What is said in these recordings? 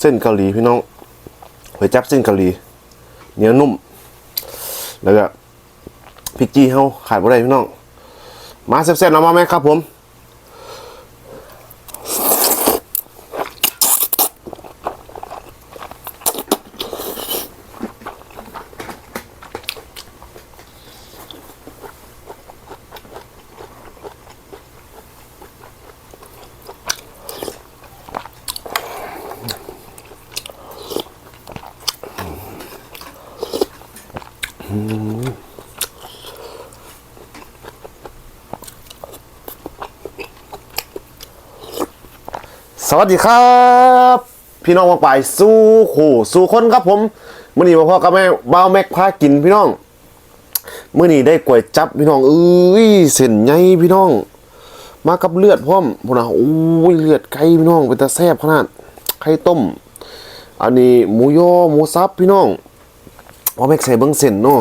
เส้นเกาหลีพี่น้องหวยจับเส้นเกาหลีเนื้อนุ่ม แล้วก็พริกจี้เฮาขาดบ่ได้พี่น้อง มาแซ่บๆนะมาแม่ครับผม สวัสดีครับ พี่น้องมาไปสู้ขู่สู้คนครับผมมื่อนี้มาพ่อกับแม่บ้าวแม็กพากินพี่น้องมื่อนี้ได้ก๋วยจับพี่น้องเอ้ยเส้นใหญ่พี่น้อง มากับเลือดพร้อมพวกนะโอ้ยเลือดไก่พี่น้องเป็นตาแซ่บขนาดไข่ต้ม อันนี้หมูยอหมูสับพี่น้อง พ่อแม็กใส่เบิ้งเส้นเนาะ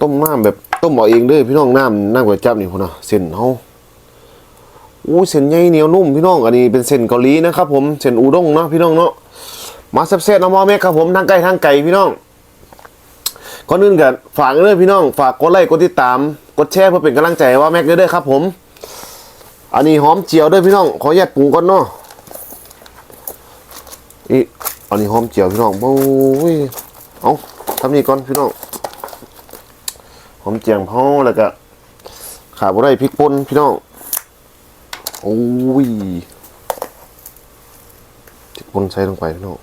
ต้มน้ำแบบต้มเอาเองเด้อพี่น้องน้ำน้ำก๋วยจับนี่พวกนะเส้นเฮาอู้เส้นใหญ่เหนียวนุ่มพี่น้องอันนี้เป็นเส้นเกาหลีนะครับผมเส้นอูด้งเนาะพี่น้องเนาะมาแซ่บๆนะหมอแม่ครับผมทางไกลทางไกลพี่น้องก่อนอื่นกันฝากเลยพี่น้อง ฝากกดไลค์กดติดตามกดแชร์เพื่อเป็นกำลังใจว่าแม็กเด้อครับผม อันนี้หอมเจียวด้วยพี่น้อง ขอแยกปรุงก่อนเนาะอี อันนี้หอมเจียวพี่น้องโอ้ยเอาทำนี่ก่อนพี่น้องหอมเจียงเฮาแล้วก็ขาบได้พริกป่นพี่น้องโอ้ยที่ปนใส่ลงไปพี่น้อง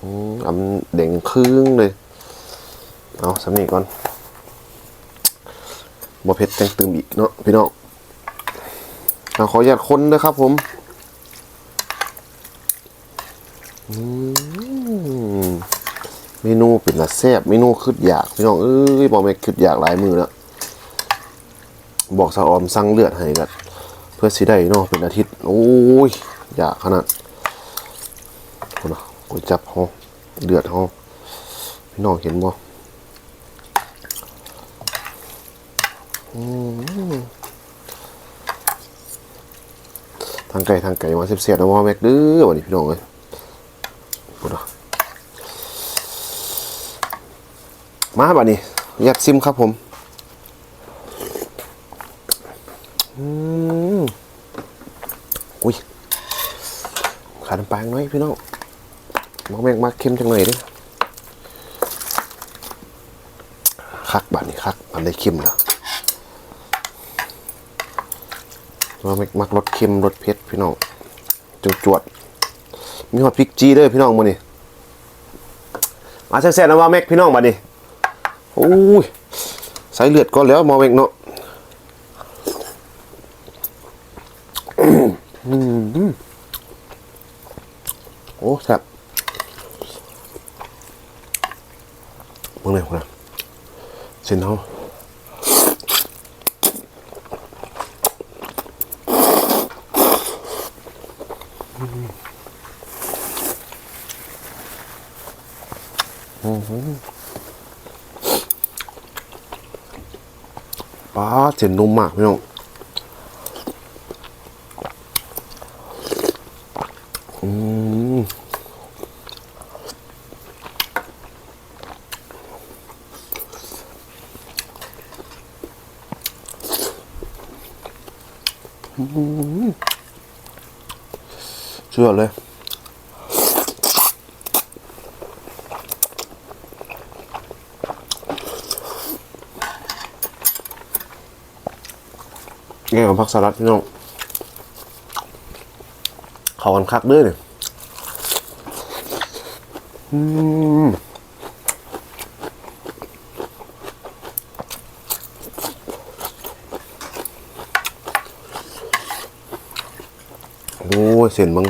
อืมอำเด่งครึ่งเลยเอาสำนีก่อนบ่เผ็ดจังตืมอีกเนาะพี่น้องเอาขออนุญาตคนด้วยครับผมอืม เมนูเป็นละแซ่บเมนูคืดอยากพี่น้องเอ้ยบอกไม่คืดอยากหลายมือแล้วบอกสะออมสั่งเลือดให้กันเพื่อสิได้เนาะเป็นอาทิตย์ โอ้ย อยากขนาดคนนะก๋วยจับห้องเดือดห้องพี่น้องเห็นบ่ทางไก่ทางไก่มาเสียบๆนะว่าแม็กเด้อวันนี้พี่น้องเลย คนนะมาบัดนี้ยัดซิมครับผมอุ้ยขาดน้ำปลาหน่อยพี่น้องมักแมงมักเค็มจังเลยดิคักบาดนี้คักมันได้เค็มนะมักแมงมักรสเค็มรสเผ็ดพี่น้องจวดจวด มีหอดพริกจีด้วยพี่น้องมื้อนี้มาแซ่บๆนะว่าแม็กพี่น้องบัดนี้โอ้ยใส่เลือดก่อนแล้วมอแม็กเนาะโอ้แซ่บมึงเลยมึงเลยเส้นเขา ป้าเส้นนุ่มมากพี่น้องอืมเชื่อเลย แง่ของผักสลัดพี่น้องเขากันคักด้วยเนี่ยอืมโอ้เส้นมึง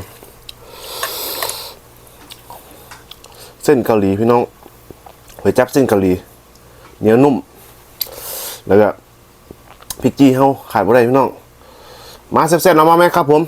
เส้นเกาหลีพี่น้องไปจับเส้นเกาหลีเหนียวนุ่ม แล้วก็ พริกจี้เฮาขาดบ่ได้พี่น้อง มาแซ่บๆนะมาแม่ครับผม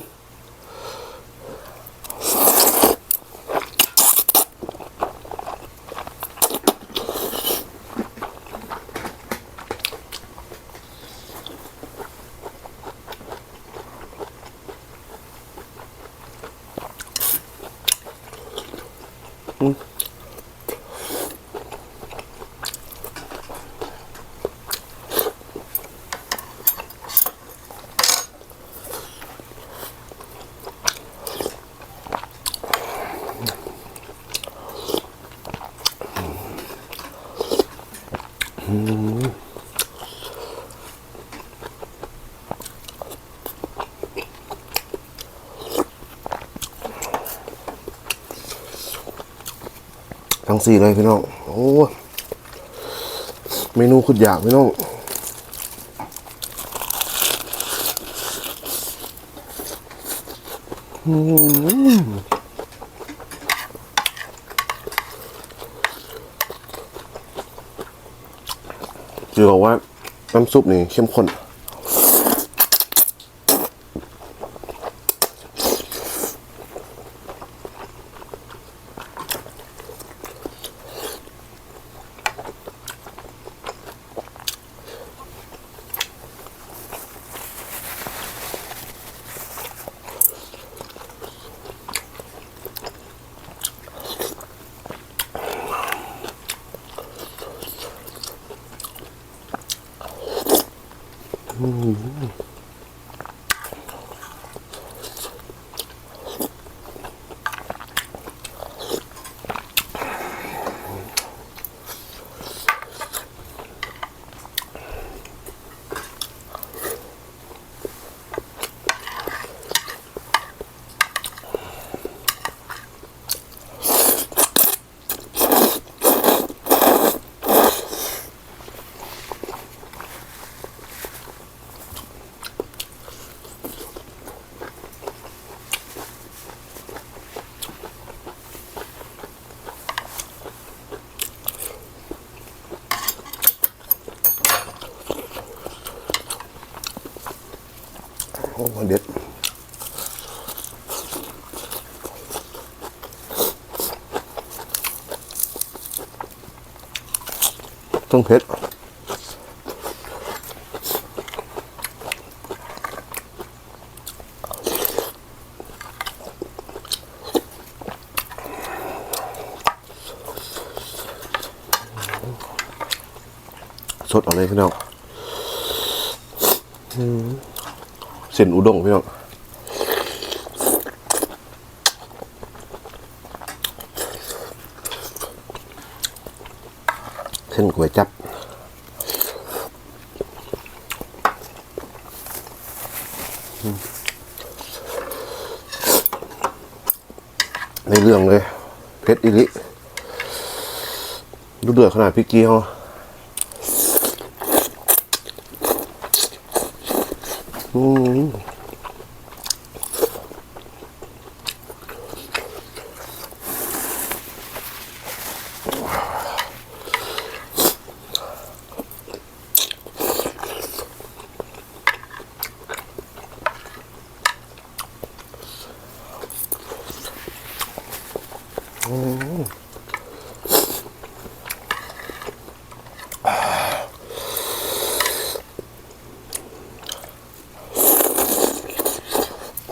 งสี่เลยพี่น้อง โอ้เมนูขุดอยากพี่น้องจือบอกว่าน้ำซุปนี่เข้มข้น โอ้เด็ดต้องเผ็ดสดอาเลยพี่น้องอืม ส้นอุด้งพี่น้องเส้นก๋วยจับในเรื่องเลยเพชรอิลิดูเดือดขนาดพริกกี้เขา อืม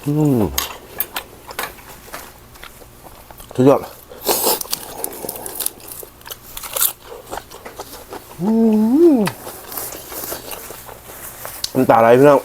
สุดยอดอืมน้ำตาไหลพี่น้อง